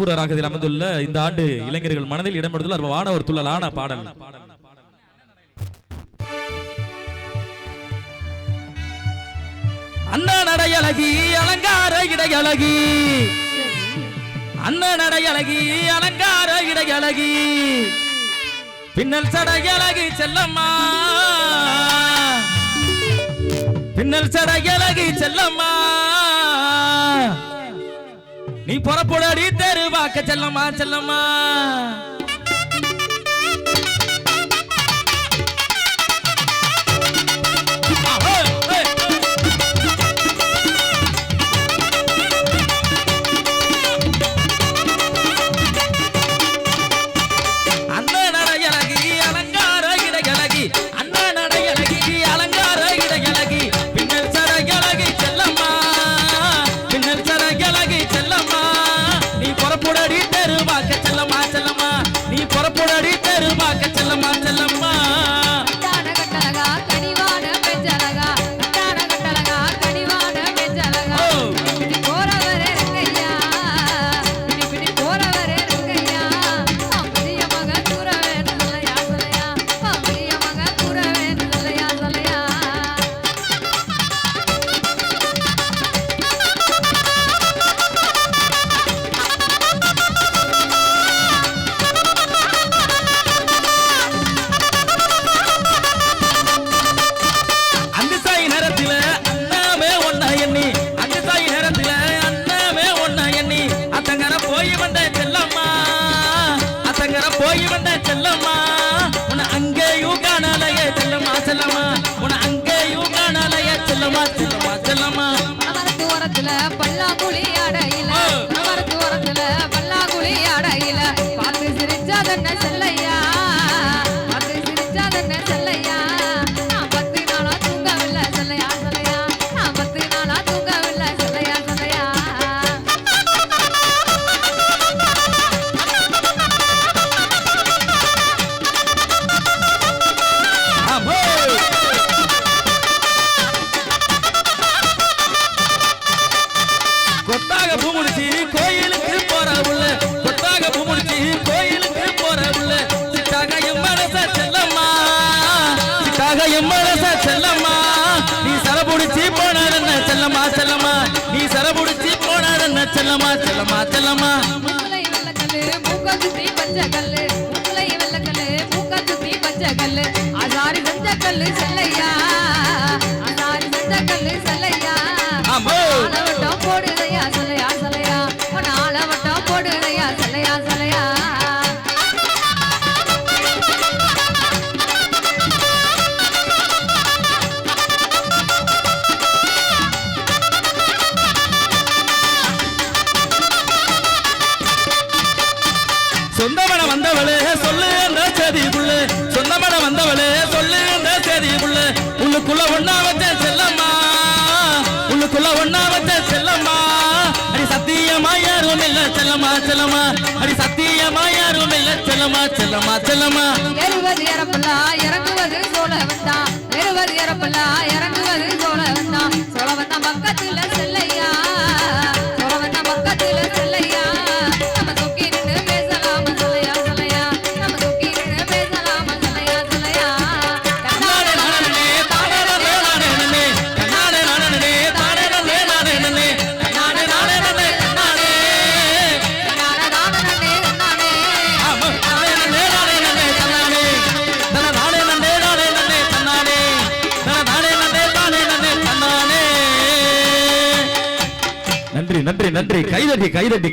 திருப்பூர் ராகத்தில் அமைந்துள்ள இந்த ஆண்டு இளைஞர்கள் மனதில் இடம்பெற்றுள்ள வானவர் துள்ளலான பாடல். அண்ணா அழகி அலங்கார இடையழகி. அண்ணா அழகி அலங்கார இடையழகி. பின்னல் சடையழகி செல்லம்மா. பின்னல் சடையழகி செல்லம்மா. நீ புறப்படாடி தெருவாக்க செல்லம்மா செல்லம்மா. செல்லமா செல்லமா நீ சரபுடிச்சி போனாதன்ன செல்லமா செல்லமா செல்லமா மூக்காத்துத்தி பச்சை கல்லு. மூளை வெள்ளக்கல்லு மூக்காத்துத்தி பச்சை கல்லு. அசாரி செஞ்ச கல்லு செல்லையா? அசாரி செஞ்ச கல்லு செல்லையா? சொந்தமட வந்தவளே சொல்லு அந்த செதிக்குள்ள சொந்தமட வந்தவளே சொல்லு அந்த செதிக்குள்ள உள்ளுக்குள்ள ஒன்னா வச்ச செல்லம்மா. உள்ளுக்குள்ள ஒன்னா வச்ச செல்லம்மா. அடி சத்தியமா யாரும் இல்ல செல்லம்மா செல்லம்மா. அடி சத்தியமா யாரும் இல்ல செல்லம்மா செல்லம்மா செல்லம்மா. நன்றி நன்றி. கைதட்டி கைதட்டி